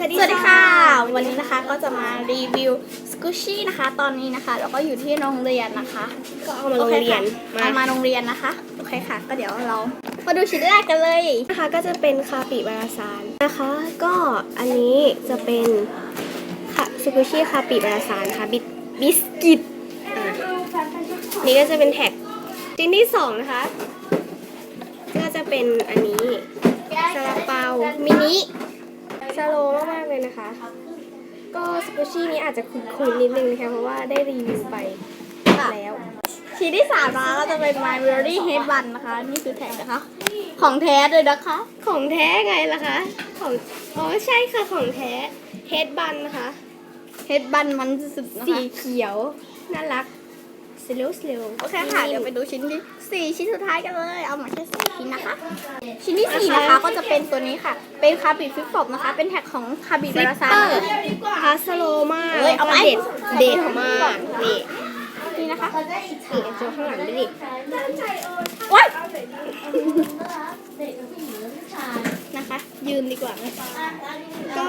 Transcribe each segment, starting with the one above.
สวัสดีสวัสดีค่ะค่ะ วันนี้นะคะก็จะมารีวิวสกูชี่นะคะ ตอนนี้นะคะเราก็อยู่ที่โรงเรียนนะคะก็เอามาโรงเรียนโอคค่ะเอามาโรงเรียนนะคะโอเคค่ะ ก็เดี๋ยวเรามาดูชิ้นแรกกันเลยนะคะ ก็จะเป็นคาปิบาราซานนะคะ ก็อันนี้จะเป็นค่ะซูกุชิคาปิบาราซานค่ะบิบิสกิตอะนี่ก็จะเป็นแท็กชิ้นที่สองนะคะ ก็จะเป็นอันนี้ซาลาเปามินิสโลว์มากๆ เลยนะคะ ก็สกูชี่นี้อาจจะคุ้นๆนิดนึงนะคะ เพราะว่าได้รีวิวไปแล้วชิ้นที่สามนะคะก็จะเป็น My Very Head Bun นะคะ นี่คือแท็กนะคะ ของแท้เลยนะคะ ของแท้ไงล่ะคะ ของ อ๋อใช่ค่ะของแท้เฮดบันนะคะ Head Bun มันสุดๆนะสีคะเขียว น่ารักสเลวสเลวโอเคค่ะ เดี๋ยวไปดูชิ้นที่สี่ชิ้นสุดท้ายกันเลย เอามาแค่สี่ชิ้นนะ คะ ชิ้นที่สี่นะคะก็จะเป็นตัวนี้ค่ะ เป็นคาบิฟิปฟบนะคะ เป็นแท็กของคาบิฟิบาปราซาเปนอร์นะคะพาสโลมากเอ้ยเอาไหมเด็ดเด็ดมากนี่นี่นะคะนี่โชว์ข้างหลังด้วยดิว้ายนะคะ ยืมดีกว่าไหมก็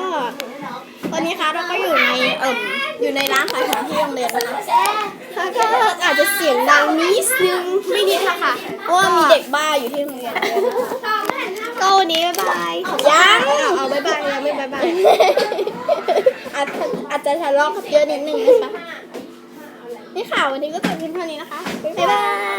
ตอนนี้คะเราก็อยู่ในเอ่มอยู่ในร้านขายของที่โรงเรียนนะคะแล้วก็อาจจะเสียงดังนิดนึงไม่นิดละค่ะ เพราะว่ามีเด็กบ้าอยู่ที่โรงเรียนก็วันนี้บ๊ายบายยังเอาเอาบ๊ายบายยังไม่บ๊ายบายอาจจะอาจจะทะเลาะกันเยอะนิดนึงนะคะนี่ค่ะวันนี้ก็จบเพียงเท่านี้นะคะบ๊ายบาย